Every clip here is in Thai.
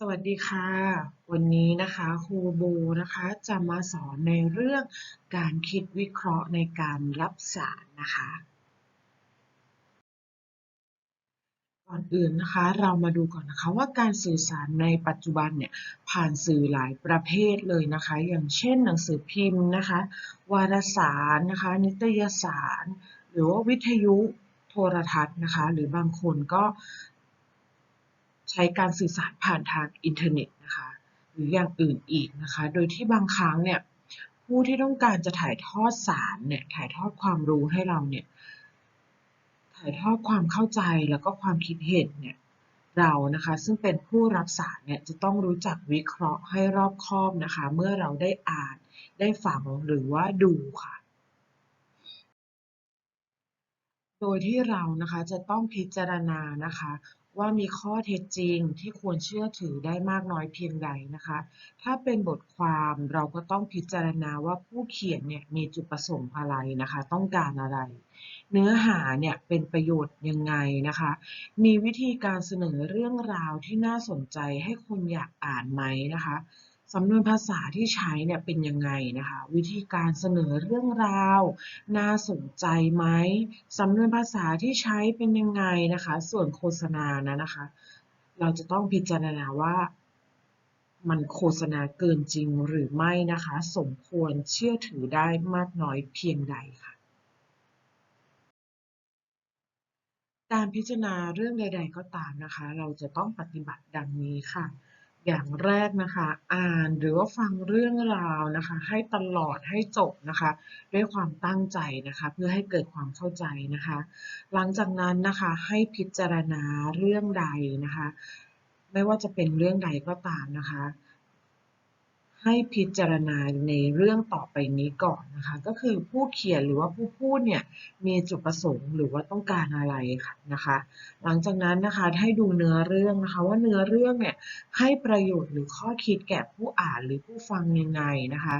สวัสดีค่ะ วันนี้นะคะครูโบนะคะจะมาสอนในเรื่องการคิดวิเคราะห์ในการรับสารนะคะ ก่อนอื่นนะคะเรามาดูก่อนนะคะว่าการสื่อสารในปัจจุบันเนี่ยผ่านสื่อหลายประเภทเลยนะคะ อย่างเช่นหนังสือพิมพ์นะคะ วารสารนะคะ นิตยสาร หรือว่าวิทยุโทรทัศน์นะคะ หรือบางคนก็ ใช้การสื่อสารผ่านทางอินเทอร์เน็ตนะคะ หรืออย่างอื่นอีกนะคะ โดยที่บางครั้งเนี่ยผู้ที่ต้องการจะถ่ายทอดสารเนี่ยถ่ายทอดความรู้ให้เราเนี่ยถ่ายทอดความเข้าใจแล้วก็ความคิดเห็นเนี่ยเรานะคะซึ่งเป็นผู้รับสารเนี่ยจะต้องรู้จักวิเคราะห์ให้รอบคอบนะคะ เมื่อเราได้อ่านได้ฟังหรือว่าดูค่ะ โดยที่เรานะคะจะต้องพิจารณานะคะ ว่ามีข้อเท็จจริงที่ควรเชื่อถือได้มากน้อยเพียงใดนะคะ ถ้าเป็นบทความเราก็ต้องพิจารณาว่าผู้เขียนเนี่ยมีจุดประสงค์อะไรนะคะ ต้องการอะไร เนื้อหาเนี่ยเป็นประโยชน์ยังไงนะคะ มีวิธีการเสนอเรื่องราวที่น่าสนใจให้คนอยากอ่านไหมนะคะ สำนวนภาษาที่ใช้เนี่ยเป็นยังไงนะคะ วิธีการเสนอเรื่องราว น่าสนใจไหมสำนวนภาษาที่ใช้เป็นยังไงนะคะ ส่วนโฆษณานะนะคะ เราจะต้องพิจารณาว่ามันโฆษณาเกินจริงหรือไม่นะคะ สมควรเชื่อถือได้มากน้อยเพียงใดค่ะ การพิจารณาเรื่องใด ๆ ก็ตามนะคะ เราจะต้องปฏิบัติดังนี้ค่ะ อย่างแรกนะคะ อ่านหรือว่าฟังเรื่องราวนะคะ ให้ตลอดให้จบนะคะ ด้วยความตั้งใจนะคะ เพื่อให้เกิดความเข้าใจนะคะ หลังจากนั้นนะคะให้พิจารณาเรื่องใดนะคะ ไม่ว่าจะเป็นเรื่องใดก็ตามนะคะ ให้พิจารณาในเรื่องต่อไปนี้ก่อนนะคะ ก็คือผู้เขียนหรือว่าผู้พูดเนี่ยมีจุดประสงค์หรือว่าต้องการอะไรค่ะนะคะ หลังจากนั้นนะคะให้ดูเนื้อเรื่องนะคะ ว่าเนื้อเรื่องเนี่ยให้ประโยชน์หรือข้อคิดแก่ผู้อ่านหรือผู้ฟังยังไงนะคะ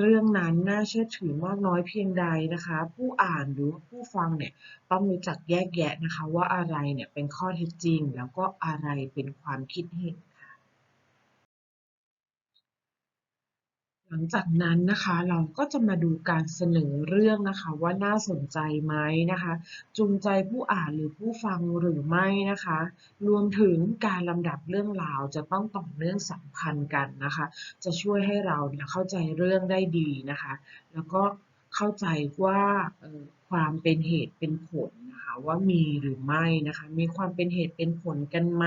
เรื่องนั้นน่าเชื่อถือมากน้อยเพียงใดนะคะ ผู้อ่านหรือผู้ฟังเนี่ยต้องรู้จักแยกแยะนะคะ ว่าอะไรเนี่ยเป็นข้อเท็จจริง แล้วก็อะไรเป็นความคิดเห็น ลังจากนั้นนะคะเราก็จะมาดูการเสนอเรื่องนะคะ ว่าน่าสนใจไหมนะคะ จูงใจผู้อ่านหรือผู้ฟังหรือไม่นะคะ รวมถึงการลำดับเรื่องราวจะต้องต่อเนื่องสัมพันธ์กันนะคะ จะช่วยให้เราเนี่ยเข้าใจเรื่องได้ดีนะคะ แล้วก็เข้าใจว่าความเป็นเหตุเป็นผลนะคะ ว่ามีหรือไม่นะคะ มีความเป็นเหตุเป็นผลกันไหม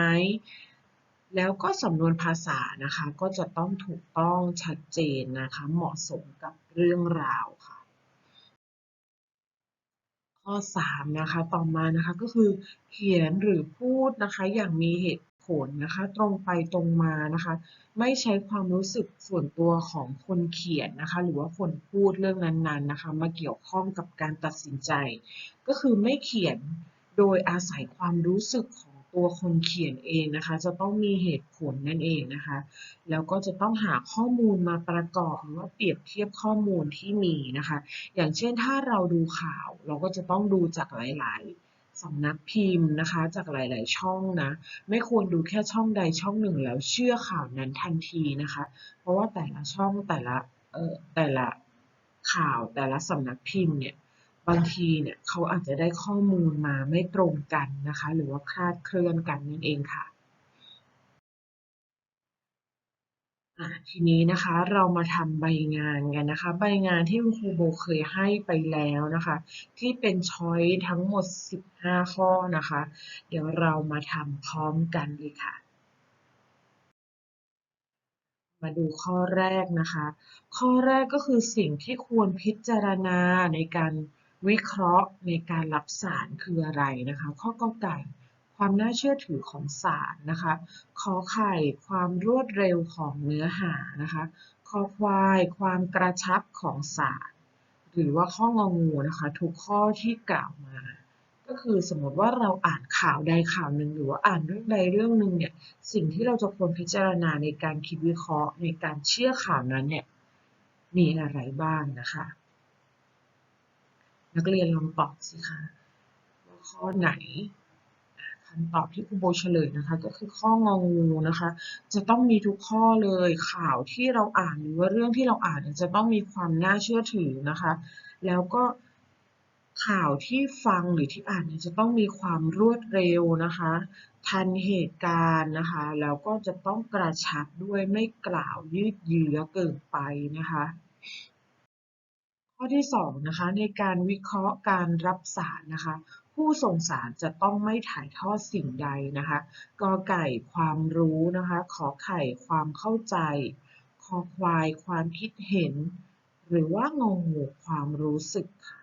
แล้วก็สำนวนภาษานะคะก็จะต้องถูกต้องชัดเจนนะคะ เหมาะสมกับเรื่องราวค่ะ ข้อ 3 นะคะต่อมานะคะก็คือเขียนหรือพูดนะคะ อย่างมีเหตุผลนะคะ ตรงไปตรงมานะคะ ไม่ใช้ความรู้สึกส่วนตัวของคนเขียนนะคะ หรือว่าคนพูดเรื่องนั้นๆนะคะ มาเกี่ยวข้องกับการตัดสินใจ ก็คือไม่เขียนโดยอาศัยความรู้สึกของ ตัวคนเขียนเองนะคะ จะต้องมีเหตุผลนั่นเองนะคะ แล้วก็จะต้องหาข้อมูลมาประกอบหรือว่าเปรียบเทียบข้อมูลที่มีนะคะ อย่างเช่นถ้าเราดูข่าว เราก็จะต้องดูจากหลาย ๆสำนักพิมพ์นะคะจากหลาย ๆ ช่องนะ ไม่ควรดูแค่ช่องใดช่องหนึ่งแล้วเชื่อข่าวนั้นทันทีนะคะ เพราะว่าแต่ละช่องแต่ละเอ่อแต่ละข่าวแต่ละสำนักพิมพ์เนี่ย บางทีเนี่ยเขาอาจจะได้ข้อมูลมาไม่ตรงกันนะคะ หรือว่าคลาดเคลื่อนกันนั่นเองค่ะทีนี้นะคะเรามาทำใบงานกันนะคะ ใบงานที่คุณครูโบเคยให้ไปแล้วนะคะ ที่เป็นช้อยทั้งหมด 15 ข้อนะคะ เดี๋ยวเรามาทำพร้อมกันเลยค่ะ มาดูข้อแรกนะคะ ข้อแรกก็คือสิ่งที่ควรพิจารณาในการ วิเคราะห์ในการรับสารคืออะไรนะคะ ข้อกอไก่ ความน่าเชื่อถือของสารนะคะขอไข่ความรวดเร็วของเนื้อหานะคะคอควายความกระชับของสารหรือว่าข้ององูนะคะทุกข้อที่กล่าวมา ก็คือสมมติว่าเราอ่านข่าวใดข่าวหนึ่งหรือว่าอ่านเรื่องใดเรื่องหนึ่งเนี่ยสิ่งที่เราจะควรพิจารณาในการคิดวิเคราะห์ ในการเชื่อข่าวนั้นเนี่ยมีอะไรบ้างนะคะ นักเรียนลองตอบสิคะว่าข้อไหนข้อำตอบที่ครูโบเฉลยนะคะ ก็คือข้ององูนะคะ จะต้องมีทุกข้อเลยข่าวที่เราอ่านหรือว่าเรื่องที่เราอ่านจะต้องมีความน่าเชื่อถือนะคะ แล้วก็ข่าวที่ฟังหรือที่อ่านเนี่ยจะต้องมีความรวดเร็วนะคะ ทันเหตุการณ์นะคะ แล้วก็จะต้องกระชับด้วยไม่กล่าวยืดเยื้อเกินไปนะคะ ข้อที่ 2 นะคะ ในการวิเคราะห์การรับสารนะคะ ผู้ส่งสารจะต้องไม่ถ่ายทอดสิ่งใดนะคะกอไก่ความรู้นะคะขอไข่ความเข้าใจคอควายความคิดเห็น หรือว่างงงูความรู้สึกค่ะ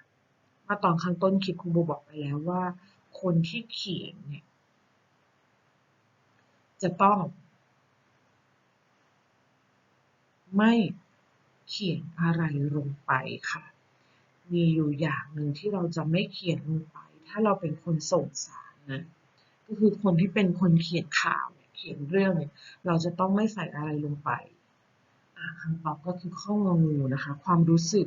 มาตอนข้างต้นคลิปครูโบบอกไปแล้วว่า คนที่เขียนเนี่ยจะต้อง ไม่ เขียนอะไรลงไปค่ะ มีอยู่อย่างหนึ่งที่เราจะไม่เขียนลงไป ถ้าเราเป็นคนส่งสารนะก็คือคนที่เป็นคนเขียนข่าวเขียนเรื่องเนี่ยเราจะต้องไม่ใส่อะไรลงไปคำตอบก็คือข้องงูนะคะ ความรู้สึก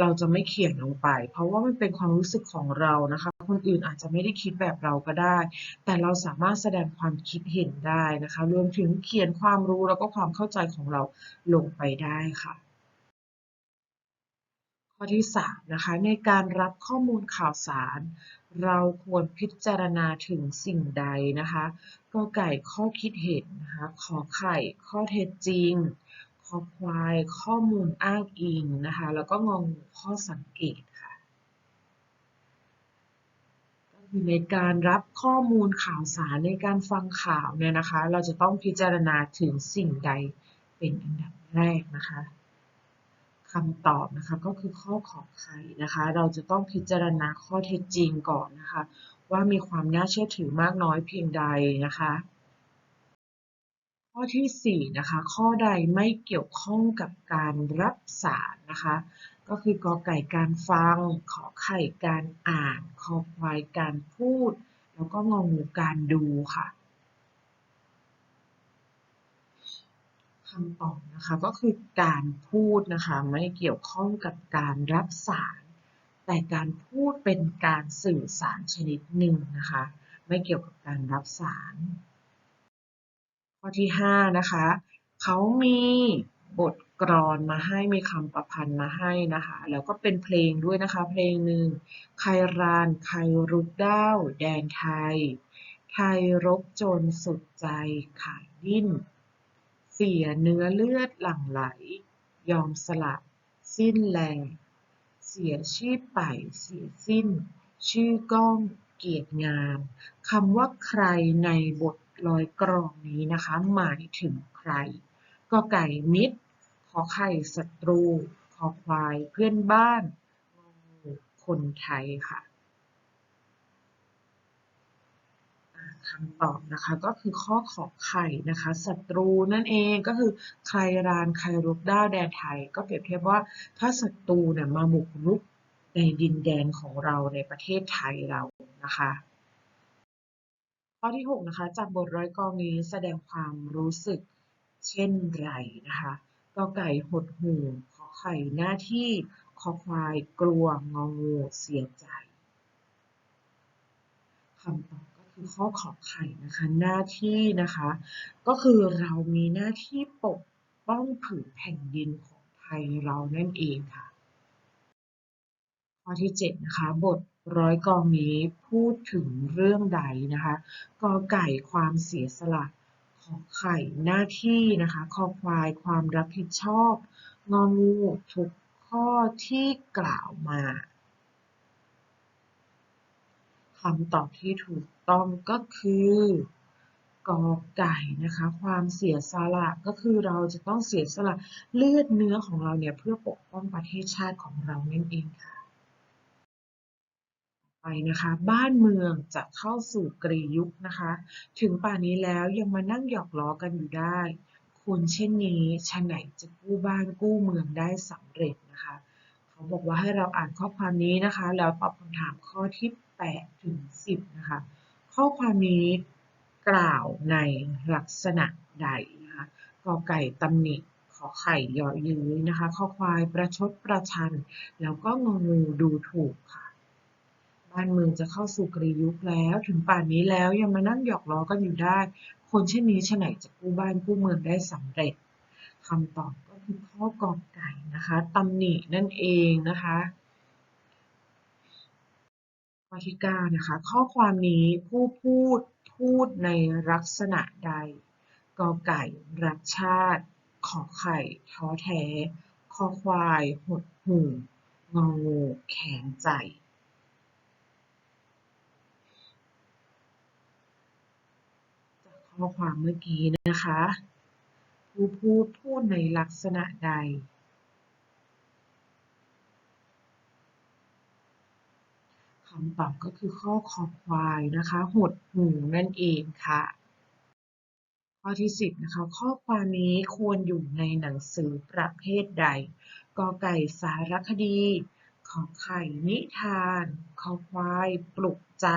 เราจะไม่เขียนลงไป เพราะว่ามันเป็นความรู้สึกของเรานะคะ คนอื่นอาจจะไม่ได้คิดแบบเราก็ได้ แต่เราสามารถแสดงความคิดเห็นได้นะคะ รวมถึงเขียนความรู้แล้วก็ความเข้าใจของเราลงไปได้ค่ะ ข้อที่3นะคะ ในการรับข้อมูลข่าวสาร เราควรพิจารณาถึงสิ่งใดนะคะกอไก่ข้อคิดเห็นนะคะ ขอไข่ข้อเท็จจริง อควายข้อมูลอ้างอิงนะคะ แล้วก็งองข้อสังเกตค่ะในการรับข้อมูลข่าวสารในการฟังข่าวเนี่ยนะคะ เราจะต้องพิจารณาถึงสิ่งใดเป็นอันดับแรกนะคะคำตอบนะคะก็คือข้อขอไข่นะคะ เราจะต้องพิจารณาข้อเท็จจริงก่อนนะคะ ว่ามีความน่าเชื่อถือมากน้อยเพียงใดนะคะ ข้อที่ 4 นะคะ ข้อใดไม่เกี่ยวข้องกับการรับสารนะคะ ก็คือกอไก่การฟัง ขอไข่การอ่าน คอควายการพูด แล้วก็งองูการดูค่ะคำตอบนะคะก็คือการพูดนะคะไม่เกี่ยวข้องกับการรับสาร แต่การพูดเป็นการสื่อสารชนิดหนึ่งนะคะ ไม่เกี่ยวกับการรับสาร ข้อที่ 5 นะคะ เขามีบทกรอนมาให้มีคำประพันธ์มาให้นะคะ แล้วก็เป็นเพลงด้วยนะคะ เพลงหนึ่งใครรานใครรุกด้าวแดนไทย ไทยรบจนสุดใจขายดิ้น เสียเนื้อเลือดหลั่งไหล ยอมสละสิ้นแรง เสียชีพไปเสียสิ้น ชื่อก้องเกียรติงามคำว่าใครในบท ลอยกรองนี้นะคะ หมายถึงใคร ก็ไก่มิตร ขอไข่ศัตรู ขอควายเพื่อนบ้าน คนไทยค่ะคำตอบนะคะก็คือข้อขอไข่นะคะศัตรูนั่นเองก็คือใครรานใครรุกด้าวแดนไทย ก็เปรียบเทียบว่าถ้าศัตรูเนี่ยมาบุกรุกในดินแดนของเราในประเทศไทยเรานะคะ ข้อที่ 6 นะคะ จากบทร้อยกองนี้แสดงความรู้สึกเช่นไรนะคะกอไก่หดหู่ขอไข่หน้าที่คอควายกลัวงองูเสียใจคำตอบก็คือข้อขอไข่นะคะหน้าที่นะคะ ก็คือเรามีหน้าที่ปกป้องผืนแผ่นดินของไทยเรานั่นเองค่ะ ข้อที่ 7 นะคะบท ร้อยกองนี้พูดถึงเรื่องใดนะคะกอไก่ความเสียสละขอไข่หน้าที่นะคะคอควายความรับผิดชอบ งองูทุกข้อที่กล่าวมาคำตอบที่ถูกต้องก็คือกอไก่นะคะ ความเสียสละก็คือเราจะต้องเสียสละเลือดเนื้อของเราเนี่ยเพื่อปกป้องประเทศชาติของเรานั่นเองค่ะ ไปนะคะ บ้านเมืองจะเข้าสู่กรียุคนะคะ ถึงป่านนี้แล้วยังมานั่งหยอกล้อกันอยู่ได้ คนเช่นนี้ชะไหนจะกู้บ้านกู้เมืองได้สำเร็จนะคะ เขาบอกว่าให้เราอ่านข้อความนี้นะคะ แล้วตอบคำถามข้อที่8ถึง10นะคะ ข้อความนี้กล่าวในลักษณะใดนะคะกอไก่ตำหนิขอไข่ยอยื้อนะคะ ข้อควายประชดประชัน แล้วก็งองูดูถูกค่ะ บ้านเมืองจะเข้าสู่กรียุคแล้ว ถึงป่านนี้แล้วยังมานั่งหยอกล้อกันอยู่ได้ คนเช่นนี้ฉะไหนจะกู้บ้านกู้เมืองได้สำเร็จคำตอบก็คือข้อกอไก่นะคะตำหนินั่นเองนะคะข้อที่9นะคะ ข้อความนี้ผู้พูดพูดในลักษณะใดกอไก่รักชาติ ขอไข่ท้อแท้ คอควายหดหู่งองูแข็งใจ จาก ข้อความเมื่อกี้นะคะ ผู้พูดพูดในลักษณะใด คำตอบก็คือข้อคอควายนะคะ หดหูนั่นเองค่ะ ข้อที่ 10 นะคะ ข้อความนี้ควรอยู่ในหนังสือประเภทใดกอไก่สารคดีขอไข่นิทาน ขอควาย ปลุกใจ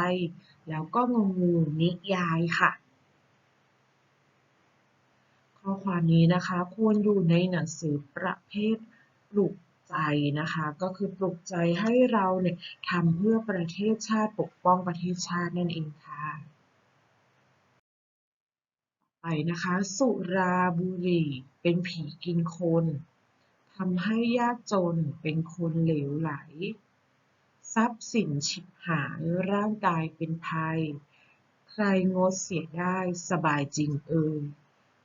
แล้วก็งงงูนิยายค่ะ ข้อความนี้นะคะควรอยู่ในหนังสือประเภทปลุกใจนะคะ ก็คือปลุกใจให้เราเนี่ยทำเพื่อประเทศชาติปกป้องประเทศชาตินั่นเองค่ะไปนะคะ สุราบุรีเป็นผีกินคนทำให้ยากจนเป็นคนเหลวไหล ทรัพย์สินฉิบหายร่างกายเป็นภัย ใครงดเสียได้สบายจริงเอ่ย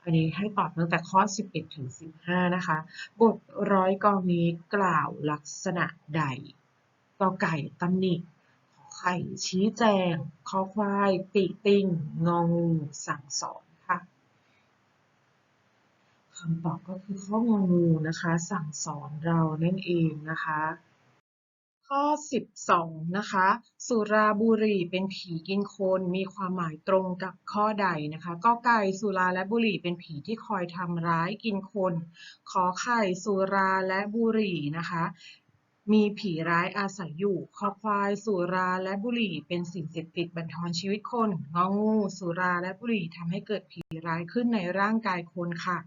อันนี้ให้ตอบตั้งแต่ข้อ 11 ถึง 15 นะคะ บทร้อยกองนี้กล่าวลักษณะใดกอไก่ตำหนิขอไข่ชี้แจงคอควาย ติติงงองูสั่งสอนค่ะคำตอบก็คือข้ององูนะคะ สั่งสอนเรานั่นเองนะคะ ข้อ 12 นะคะ สุราบุหรี่เป็นผีกินคนมีความหมายตรงกับข้อใดนะคะก็ไก่สุราและบุหรี่เป็นผีที่คอยทำร้ายกินคน ขอไข่สุราและบุหรี่นะคะ มีผีร้ายอาศัยอยู่คอควายสุราและบุหรี่เป็นสิ่งเสพติดบันทอนชีวิตคนงองู สุราและบุหรี่ทำให้เกิดผีร้ายขึ้นในร่างกายคนค่ะ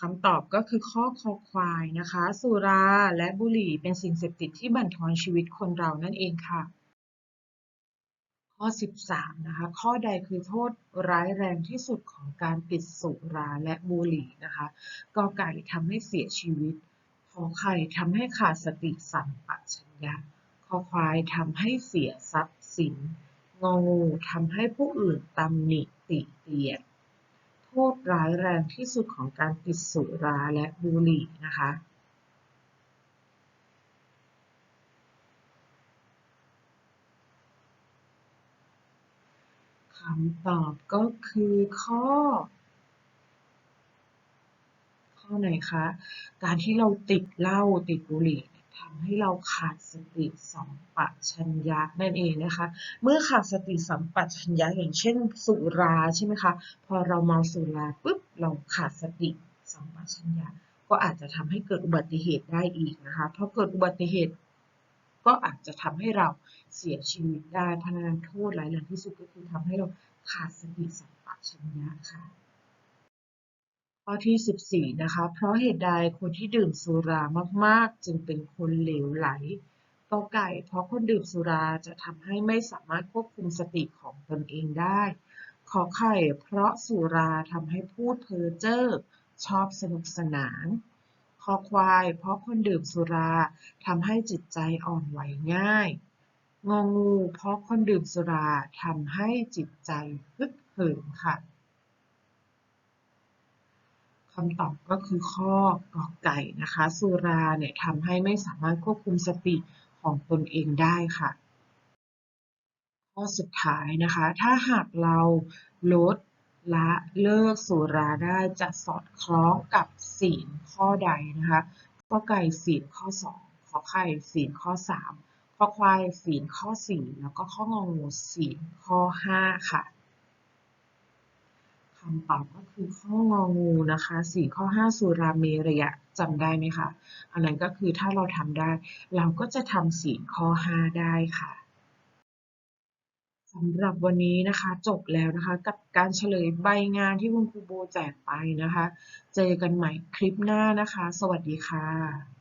คำตอบก็คือข้อคอควายนะคะ สุราและบุหรี่เป็นสิ่งเสพติดที่บั่นทอนชีวิตคนเรานั่นเองค่ะ ข้อ 13 นะคะ ข้อใดคือโทษร้ายแรงที่สุดของการติดสุราและบุหรี่นะคะกอไก่ทำให้เสียชีวิตขอไข่ทำให้ขาดสติสัมปชัญญะคอควายทำให้เสียทรัพย์สิน งองูทำให้ผู้อื่นตำหนิติเตียน โทษร้ายแรงที่สุดของการติดสุราและบุหรี่นะคะคำตอบก็คือข้อ ข้อไหนคะ การที่เราติดเหล้าติดบุหรี่ ทำให้เราขาดสติสัมปชัญญะนั่นเองนะคะ เมื่อขาดสติสัมปชัญญะอย่างเช่นสุราใช่ไหมคะ พอเราเมาสุราปุ๊บเราขาดสติสัมปชัญญะก็อาจจะทำให้เกิดอุบัติเหตุได้อีกนะคะเพอเกิดอุบัติเหตุก็อาจจะทำให้เราเสียชีวิตได้พนันโทษร้ายแรงที่สุดก็คือทำให้เราขาดสติสัมปชัญญะค่ะ ข้อที่ 14 นะคะ เพราะเหตุใดคนที่ดื่มสุรามาก ๆ จึงเป็นคนเหลวไหลกอไก่ เพราะคนดื่มสุราจะทำให้ไม่สามารถควบคุมสติของตนเองได้ ขอไข่ เพราะสุราทำให้พูดเพ้อเจ้อชอบสนุกสนาน คอควาย เพราะคนดื่มสุราทำให้จิตใจอ่อนไหวง่าย งองู เพราะคนดื่มสุราทำให้จิตใจฮึกเหิมค่ะ คำตอบก็คือข้อกอไก่นะคะ สุราเนี่ยทำให้ไม่สามารถควบคุมสติของตนเองได้ค่ะ ข้อสุดท้ายนะคะ ถ้าหากเราลดละเลิกสุราได้จะสอดคล้องกับศีลข้อใดนะคะก็ไก่ศีลข้อ 2ขอไข่ศีลข้อ 3 ข้อควายศีลข้อ 4 แล้วก็ข้ององูศีลข้อ 5 ค่ะ คำตอบก็คือข้ององูนะคะสี่ข้อห้าสุราเมระยะจำได้ไหมคะ อันนั้นก็คือถ้าเราทำได้ เราก็จะทำสี่ข้อห้าได้ค่ะสำหรับวันนี้นะคะจบแล้วนะคะ กับการเฉลยใบงานที่คุณครูโบแจกไปนะคะ เจอกันใหม่คลิปหน้านะคะ สวัสดีค่ะ